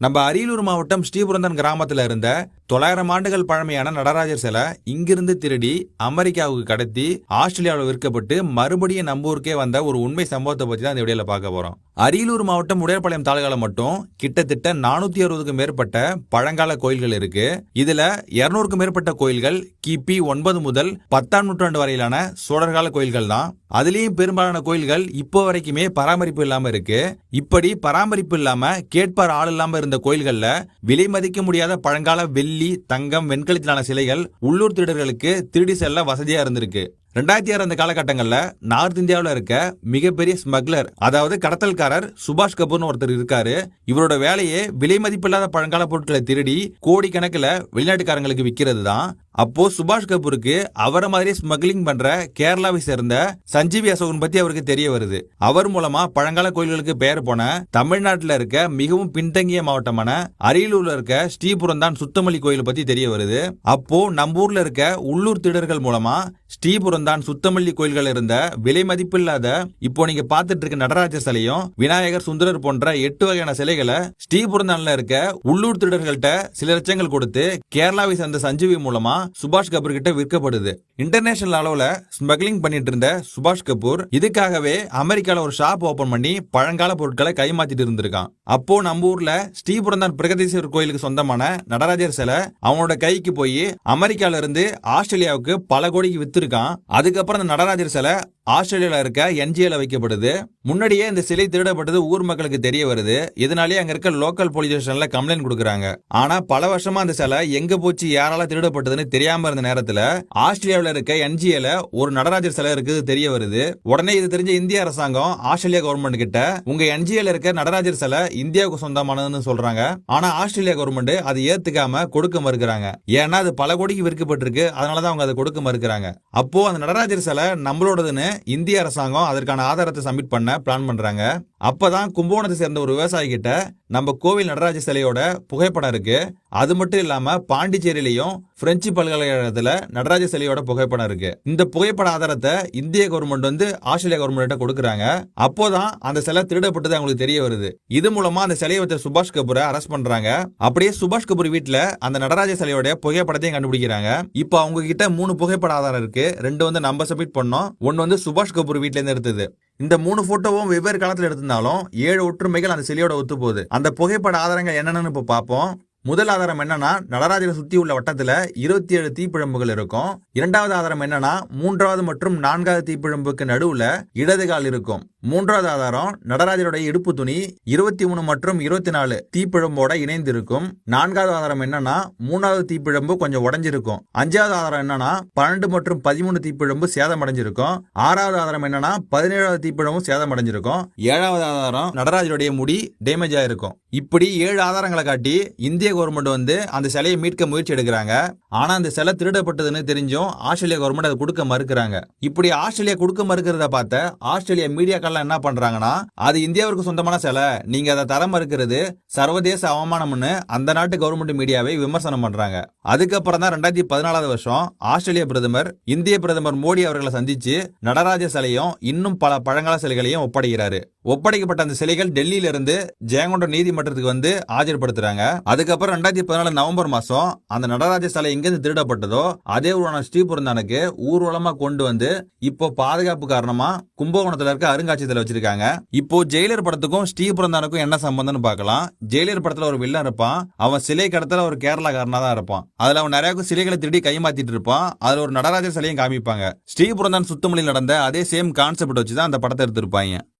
நம்ம அரியலூர் மாவட்டம் ஸ்ரீபுரந்தன் கிராமத்தில் இருந்த தொள்ளாயிரம் ஆண்டுகள் பழமையான நடராஜர் சிலை இங்கிருந்து திருடி அமெரிக்காவுக்கு கடத்தி ஆஸ்திரேலியாவில் விற்கப்பட்டு மறுபடியும் நம்ம ஊருக்கே வந்த ஒரு உண்மை சம்பவத்தை பற்றி தான் இந்த வீடியோல பார்க்க போறோம். அரியலூர் மாவட்டம் உடையப்பாளையம் தாலுகால மட்டும் கிட்டத்தட்ட நானூத்தி அறுபதுக்கும் மேற்பட்ட பழங்கால கோயில்கள் இருக்கு. இதுல இருநூறுக்கும் மேற்பட்ட கோயில்கள் கிபி ஒன்பது முதல் பத்தாம் நூற்றாண்டு வரையிலான சோழர்கால கோயில்கள் தான். அதுலயும் பெரும்பாலான கோயில்கள் இப்போ வரைக்குமே பராமரிப்பு இல்லாம இருக்கு. இப்படி பராமரிப்பு இல்லாம கேட்பார் ஆள் இல்லாம இருந்த கோயில்கள்ல விலை மதிக்க முடியாத பழங்கால வெள்ளி தங்கம் வெண்கலத்திலான சிலைகள் உள்ளூர் திருடர்களுக்கு திருடி செல்ல வசதியா இருந்திருக்கு. ரெண்டாயிரத்தி ஆறு அந்த காலகட்டங்களில் நார்த் இந்தியாவில் இருக்க மிகப்பெரிய ஸ்மக்லர் அதாவது கடத்தல்காரர் சுபாஷ் கபூர்னு ஒருத்தர் இருக்காரு. இவரோட வேலையே விலை மதிப்பில்லாத பழங்கால பொருட்களை திருடி கோடிக்கணக்கில் வெளிநாட்டுக்காரங்களுக்கு விற்கிறது தான் அப்போ சுபாஷ் கபூருக்கு அவரை மாதிரி ஸ்மக்லிங் பண்ற கேரளாவை சேர்ந்த சஞ்சீவி அசோகன் பத்தி அவருக்கு தெரிய வருது. அவர் மூலமா பழங்கால கோயில்களுக்கு பெயர் போன தமிழ்நாட்டில் இருக்க மிகவும் பின்தங்கிய மாவட்டமான அரியலூர்ல இருக்க ஸ்ரீபுரம் தான் சுத்தமல்லி கோயில் பத்தி தெரிய வருது. அப்போ நம்ம ஊர்ல இருக்க உள்ளூர் திருடர்கள் மூலமா ஸ்ரீபுரம் தான் சுத்தமல்லி கோயில்கள் இருந்த விலை மதிப்பில்லாத இப்போ நீங்க பாத்துட்டு இருக்க நடராஜ சிலையும் விநாயகர் சுந்தரர் போன்ற எட்டு வகையான சிலைகளை ஸ்ரீபுரந்தான்ல இருக்க உள்ளூர் திருடர்கள்ட்ட சில லட்சங்கள் கொடுத்து கேரளாவை சேர்ந்த சஞ்சீவி மூலமா சுபாஷ் கபூர் கிட்ட விற்கப்படுது. இன்டர்நேஷனல் அளவுல ஸ்மக்லிங் பண்ணிட்டு இருந்த சுபாஷ் கபூர் இதுக்காகவே அமெரிக்கால ஒரு ஷாப் ஓபன் பண்ணி பழங்கால பொருட்களை கைமாத்திட்டு இருந்திருக்கான். அப்போ நம்ம ஊர்ல ஸ்ரீபுரந்தான் பிரகதீஸ்வரர் கோயிலுக்கு சொந்தமான நடராஜர் சிலை அவனோட கைக்கு போய் அமெரிக்கால இருந்து ஆஸ்திரேலியாவுக்கு பல கோடிக்கு வித்திருக்கான். அதுக்கப்புறம் அந்த நடராஜர் சிலை ஆஸ்திரேலியாவில் இருக்க என்ஜிஓல வைக்கப்படுது. முன்னாடியே இந்த சிலை திருடப்பட்டது ஊர் மக்களுக்கு தெரிய வருது. இதனாலேயே அங்க இருக்க லோக்கல் போலீஸ் ஸ்டேஷன்ல கம்ப்ளைண்ட் கொடுக்குறாங்க. ஆனா பல வருஷமா அந்த சிலை எங்க போச்சு யாரால திருடப்பட்டதுன்னு தெரியாம இருந்த நேரத்துல ஆஸ்திரேலியாவில் இருக்க என்ஜிஏல ஒரு நடராஜர் சிலை இருக்குது தெரிய வருது. உடனே இது தெரிஞ்ச இந்திய அரசாங்கம் ஆஸ்திரேலியா கவர்மெண்ட் கிட்ட உங்க என்ஜிஏல இருக்க நடராஜர் சிலை இந்தியாவுக்கு சொந்தமானதுன்னு சொல்றாங்க. ஆனா ஆஸ்திரேலியா கவர்மெண்ட் அதை ஏத்துக்காம கொடுக்க மறுக்கிறாங்க. ஏன்னா அது பல கோடிக்கு விற்கப்பட்டிருக்கு. அதனாலதான் அவங்க அதை கொடுக்க மறுக்கிறாங்க. அப்போ அந்த நடராஜர் சிலை நம்மளோடதுன்னு இந்திய அரசாங்கம் அதற்கான ஆதாரத்தை சப்மிட் பண்ண பிளான் பண்றாங்க. அப்பதான் கும்பகோணத்தை சேர்ந்த ஒரு விவசாயி கிட்ட நம்ம கோவில் நடராஜ சிலையோட புகைப்படம் இருக்கு. அது மட்டும் இல்லாம பாண்டிச்சேரியிலையும் பிரெஞ்சு பல்கலைக்கழகத்துல நடராஜ சிலையோட புகைப்படம் இருக்கு. இந்த புகைப்பட ஆதாரத்தை இந்திய கவர்மெண்ட் வந்து ஆஸ்திரேலியா கவர்மெண்ட் கொடுக்குறாங்க. அப்போதான் அந்த சிலை திருடப்பட்டது அவங்களுக்கு தெரிய வருது. இது மூலமா அந்த சிலையை வச்ச சுபாஷ் கபூரை அரெஸ்ட் பண்றாங்க. அப்படியே சுபாஷ் கபூர் வீட்டுல அந்த நடராஜ சிலையோட புகைப்படத்தையும் கண்டுபிடிக்கிறாங்க. இப்போ அவங்க கிட்ட மூணு புகைப்பட ஆதாரம் இருக்கு. ரெண்டு வந்து நம்ம சப்மிட் பண்ணோம். ஒன்னு வந்து சுபாஷ் கபூர் வீட்டுல இருந்து எடுத்தது. இந்த மூணு போட்டோவும் வெவ்வேறு காலத்துல எடுத்திருந்தாலும் ஏழு ஒற்றுமைகள் அந்த சிலையோட ஒத்து போகுது அந்த புகைப்பட ஆதாரங்கள் என்னென்னு இப்போ பார்ப்போம் முதல் ஆதாரம் என்னன்னா நடராஜரை சுத்தி உள்ள வட்டத்துல இருபத்தி ஏழு தீப்பிழம்புகள் இருக்கும். இரண்டாவது ஆதாரம் என்னன்னா மூன்றாவது மற்றும் நான்காவது தீப்பிழம்புக்கு நடுவுல இடது கால் இருக்கும். மூன்றாவது ஆதாரம் நடராஜருடைய இடுப்பு துணி இருபத்தி மூணு மற்றும் இருபத்தி நாலு தீப்பிழம்போட இணைந்து இருக்கும் நான்காவது ஆதாரம் என்னன்னா மூணாவது தீப்பிழம்பு கொஞ்சம் உடஞ்சிருக்கும். அஞ்சாவது ஆதாரம் என்னன்னா பன்னெண்டு மற்றும் பதிமூணு தீப்பிழம்பு சேதம் அடைஞ்சிருக்கும் ஆறாவது ஆதாரம் என்னன்னா பதினேழாவது தீப்பிழம்பும் சேதம் அடைஞ்சிருக்கும் ஏழாவது ஆதாரம் நடராஜருடைய முடி டேமேஜ் ஆயிருக்கும் இப்படி ஏழு ஆதாரங்களை காட்டி இந்திய கவர்மெண்ட் வந்து அந்த சிலையை மீட்க முயற்சி எடுக்கிறாங்க. ஆனா அந்த சிலை திருடப்பட்டதுன்னு தெரிஞ்சும் ஆஸ்திரேலியா கவர்மெண்ட் அதை கொடுக்க மறுக்கிறாங்க. இப்படி ஆஸ்திரேலியா கொடுக்க மறுக்கிறத பார்த்த ஆஸ்திரேலியா மீடியாக்கள்லாம் என்ன பண்றாங்கன்னா அது இந்தியாவிற்கு சொந்தமான சிலை நீங்க அதை தர மறுக்கிறது சர்வதேச அவமானம்னு அந்த நாட்டு கவர்மெண்ட் மீடியாவை விமர்சனம் பண்றாங்க. அதுக்கப்புறம் தான் ரெண்டாயிரத்தி பதினாலாவது வருஷம் ஆஸ்திரேலிய பிரதமர் இந்திய பிரதமர் மோடி அவர்களை சந்திச்சு நடராஜ சிலையும் இன்னும் பல பழங்கால சிலைகளையும் ஒப்படைக்கிறாரு. ஒப்படைக்கப்பட்ட அந்த சிலைகள் டெல்லியில இருந்து ஜெயங்கொண்டம் நீதிமன்றத்துக்கு வந்து ஆஜர்படுத்துறாங்க. அதுக்கப்புறம் ரெண்டாயிரத்தி பதினாலு நவம்பர் மாசம் அந்த நடராஜ சிலை எங்கேருந்து திருடப்பட்டதோ அதே ஊரான ஸ்ரீபுரந்தானுக்கு ஊர்வலமா கொண்டு வந்து இப்போ பாதுகாப்பு காரணமா கும்பகோணத்துல இருக்க அருங்காட்சியகத்துல வச்சிருக்காங்க. இப்போ ஜெயிலர் படத்துக்கும் ஸ்ரீபுரந்தானுக்கும் என்ன சம்பந்தம்னு பார்க்கலாம். ஜெயிலர் படத்துல ஒரு வில்லன் இருப்பான். அவன் சிலை கடத்தல ஒரு கேரளாக்காரனா தான் இருப்பான். அதுல அவன் நிறைய சிலைகளை திருடி கைமாத்திட்டு இருப்பான். அதுல ஒரு நடராஜர் சிலையும் காமிப்பாங்க. ஸ்ரீபுரந்தான் சுத்தமொழியில் நடந்த அதே சேம் கான்செப்ட் வச்சு தான் அந்த படத்தை எடுத்திருப்பாங்க.